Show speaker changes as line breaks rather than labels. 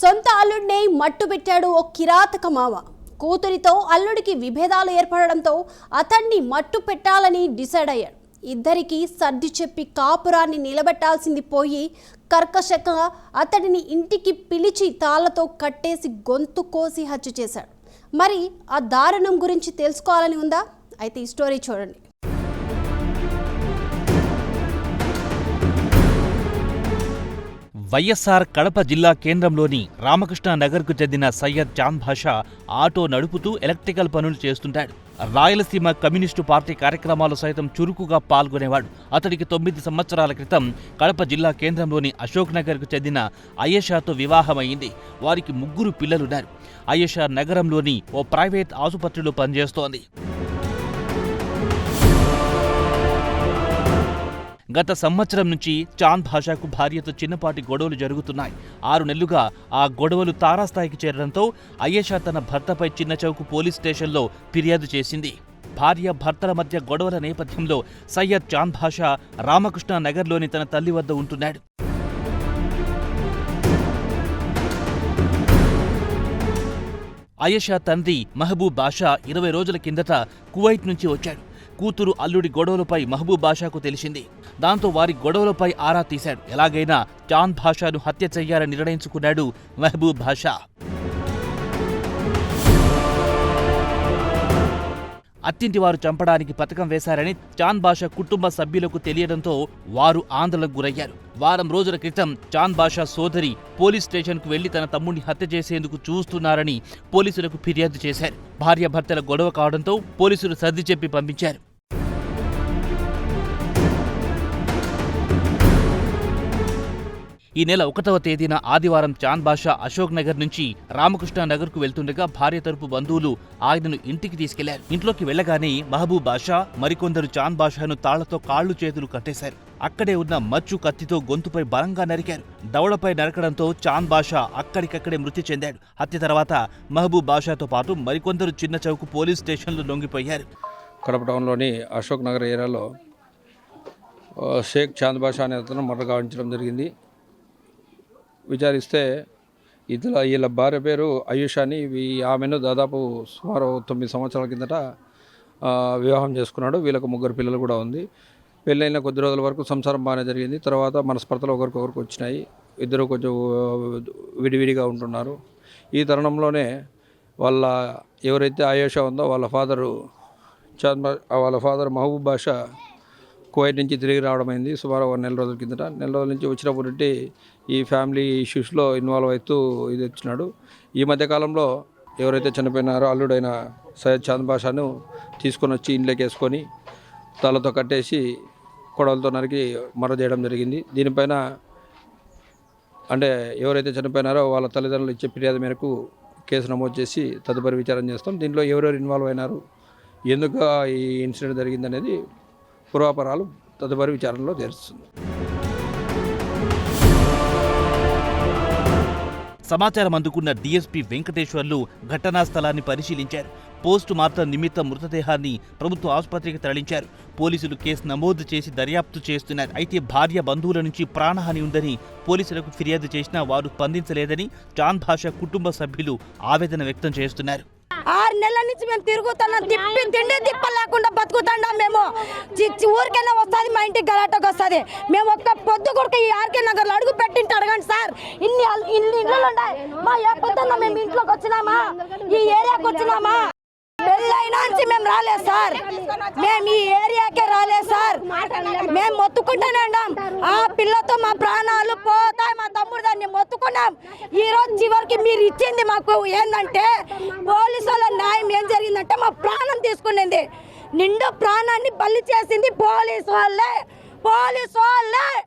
సొంత అల్లుడినే మట్టు పెట్టాడు ఓ కిరాతక మావ కూతురితో అల్లుడికి విభేదాలు ఏర్పడడంతో అతన్ని మట్టు పెట్టాలని డిసైడ్ అయ్యాడు. ఇద్దరికి సర్ది చెప్పి కాపురాన్ని నిలబెట్టాల్సింది పోయి కర్కశకంగా అతడిని ఇంటికి పిలిచి తాళ్ళతో కట్టేసి గొంతు కోసి హత్య చేశాడు. మరి ఆ దారుణం గురించి తెలుసుకోవాలని ఉందా? అయితే ఈ స్టోరీ చూడండి.
వైఎస్ఆర్ కడప జిల్లా కేంద్రంలోని రామకృష్ణ నగర్కు చెందిన సయ్యద్ చాంద్ భాషా ఆటో నడుపుతూ ఎలక్ట్రికల్ పనులు చేస్తుంటాడు. రాయలసీమ కమ్యూనిస్టు పార్టీ కార్యక్రమాలు సైతం చురుకుగా పాల్గొనేవాడు. అతడికి తొమ్మిది సంవత్సరాల క్రితం కడప జిల్లా కేంద్రంలోని అశోక్ నగర్కు చెందిన అయేషాతో వివాహమైంది. వారికి ముగ్గురు పిల్లలున్నారు. అయేషా నగరంలోని ఓ ప్రైవేట్ ఆసుపత్రిలో పనిచేస్తోంది. గత సంవత్సరం నుంచి చాంద్ భాషాకు భార్యతో చిన్నపాటి గొడవలు జరుగుతున్నాయి. ఆరు నెలలుగా ఆ గొడవలు తారాస్థాయికి చేరడంతో అయేషా తన భర్తపై చిన్న చౌకు పోలీస్ స్టేషన్లో ఫిర్యాదు చేసింది. భార్య భర్తల మధ్య గొడవల నేపథ్యంలో సయ్యద్ చాంద్ భాషా రామకృష్ణ నగర్లోని తన తల్లి వద్ద ఉంటున్నాడు. అయేషా తండ్రి మహబూబ్ బాషా ఇరవై రోజుల కిందట కువైట్ నుంచి వచ్చాడు. కూతురు అల్లుడి గొడవలపై మహబూబ్ బాషాకు తెలిసింది. దాంతో వారి గొడవలపై ఆరా తీశాడు ఎలాగైనా చాంద్ భాషాను హత్య చెయ్యాలని నిర్ణయించుకున్నాడు మహబూబ్ భాషా. అత్తింటి వారు చంపడానికి పథకం వేశారని చాంద్ బాషా కుటుంబ సభ్యులకు తెలియడంతో వారు ఆందోళనకు గురయ్యారు. వారం రోజుల క్రితం చాంద్ బాషా సోదరి పోలీస్ స్టేషన్కు వెళ్ళి తన తమ్ముడిని హత్య చేసేందుకు చూస్తున్నారని పోలీసులకు ఫిర్యాదు చేశారు. భార్యాభర్తల గొడవ కావడంతో పోలీసులు సర్ది చెప్పి పంపించారు. ఈ నెల ఒకటవ తేదీన ఆదివారం చాంద్ బాషా అశోక్ నగర్ నుంచి రామకృష్ణ నగర్కు వెళ్తుండగా భార్య తరపు బంధువులు ఆయనను ఇంటికి తీసుకెళ్ళారు. ఇంట్లోకి వెళ్ళగానే మహబూబ్ బాషా మరికొందరు చాంద్ బాషాను తాళ్ళతో కాళ్ళు చేతులు కట్టేశారు. అక్కడే ఉన్న మచ్చు కత్తితో గొంతుపై బలంగా నరికారు. దవడపై నరకడంతో చాంద్ బాషా అక్కడికక్కడే మృతి చెందాడు. హత్య తర్వాత మహబూబ్ బాషాతో పాటు మరికొందరు చిన్న చౌకు పోలీస్ స్టేషన్లో లొంగిపోయారు.
కడప టౌన్లోని అశోక్ నగర్ ఏరియాలో షేక్ చాంద్ బాషా అనే అతను మర్డర్ గావించడం జరిగింది. విచారిస్తే ఇతల వీళ్ళ భార్య పేరు ఆయుష్ అని ఆమెను దాదాపు సుమారు తొమ్మిది సంవత్సరాల కిందట వివాహం చేసుకున్నాడు. వీళ్ళకు ముగ్గురు పిల్లలు కూడా ఉంది. పెళ్ళైన కొద్ది రోజుల వరకు సంసారం బాగానే జరిగింది. తర్వాత మనస్పర్ధలు ఒకరికొకరికి వచ్చినాయి. ఇద్దరు కొంచెం విడివిడిగా ఉంటున్నారు. ఈ తరుణంలోనే వాళ్ళ ఎవరైతే ఆయుష ఉందో వాళ్ళ ఫాదరు చాంద్ వాళ్ళ ఫాదర్ మహబూబ్ బాషా కువైట్ నుంచి తిరిగి రావడం అయింది. సుమారు ఒక నెల రోజుల కిందట. నెల రోజుల నుంచి వచ్చినప్పుడు ఈ ఫ్యామిలీ ఇష్యూస్లో ఇన్వాల్వ్ అవుతూ ఇది వచ్చినాడు. ఈ మధ్యకాలంలో ఎవరైతే చనిపోయినారో అల్లుడైన సయ్యద్ చాంద్ బాషాను తీసుకొని వచ్చి ఇంట్లోకి వేసుకొని తలతో కట్టేసి కొడవలతో నరికి మర చేయడం జరిగింది. దీనిపైన అంటే ఎవరైతే చనిపోయినారో వాళ్ళ తల్లిదండ్రులు ఇచ్చే ఫిర్యాదు మేరకు కేసు నమోదు చేసి తదుపరి విచారం చేస్తాం. దీంట్లో ఎవరెవరు ఇన్వాల్వ్ అయినారు ఎందుకు ఈ ఇన్సిడెంట్ జరిగిందనేది పూర్వాపరాలు తదుపరి విచారణలో తెలుస్తుంది.
సమాచారం అందుకున్న డీఎస్పీ వెంకటేశ్వర్లు ఘటనా స్థలాన్ని పరిశీలించారు. పోస్టు మార్టం నిమిత్తం మృతదేహాన్ని ప్రభుత్వ ఆసుపత్రికి తరలించారు. పోలీసులు కేసు నమోదు చేసి దర్యాప్తు చేస్తున్నారు. అయితే భార్య బంధువుల నుంచి ప్రాణహాని ఉందని పోలీసులకు ఫిర్యాదు చేసినా వారు స్పందించలేదని చాంద్ భాష కుటుంబ సభ్యులు ఆవేదన వ్యక్తం చేస్తున్నారు.
ఆరు నెలల నుంచి మేము తిరుగుతున్నాం. తిప్పి తిండి తిప్ప లేకుండా బతుకుతున్నాం మేము. ఊరికైనా వస్తుంది మా ఇంటికి గలాటకు వస్తుంది. మేము ఒక్క పొద్దు కొడుకు ఈ ఆర్కే నగర్లో అడుగు పెట్టింటే అడగండి సార్. ఇన్ని ఇన్ని ఇళ్ళు ఉన్నాయి. మా ఏ పొద్దున్న మేము ఇంట్లోకి వచ్చినామా? ఈ ఏరియాకి వచ్చినామా? పెళ్ళైనా నుంచి మేము రాలేదు సార్. మేము ఈ ఏరియాకే రాలేదు సార్. మేము మొత్తుకుంటూనే ఉన్నాం. ఆ పిల్లతో మా ప్రాణాలు పోతాయి మా తమ్ముడు దాన్ని మొత్తుకున్నాం. ఈ రోజు చివరికి మీరు ఇచ్చింది మాకు ఏంటంటే పోలీసు వాళ్ళ న్యాయం ఏం జరిగిందంటే మా ప్రాణం తీసుకునేది. నిండు ప్రాణాన్ని బలి చేసింది పోలీసు వాళ్ళే. పోలీసు వాళ్ళే.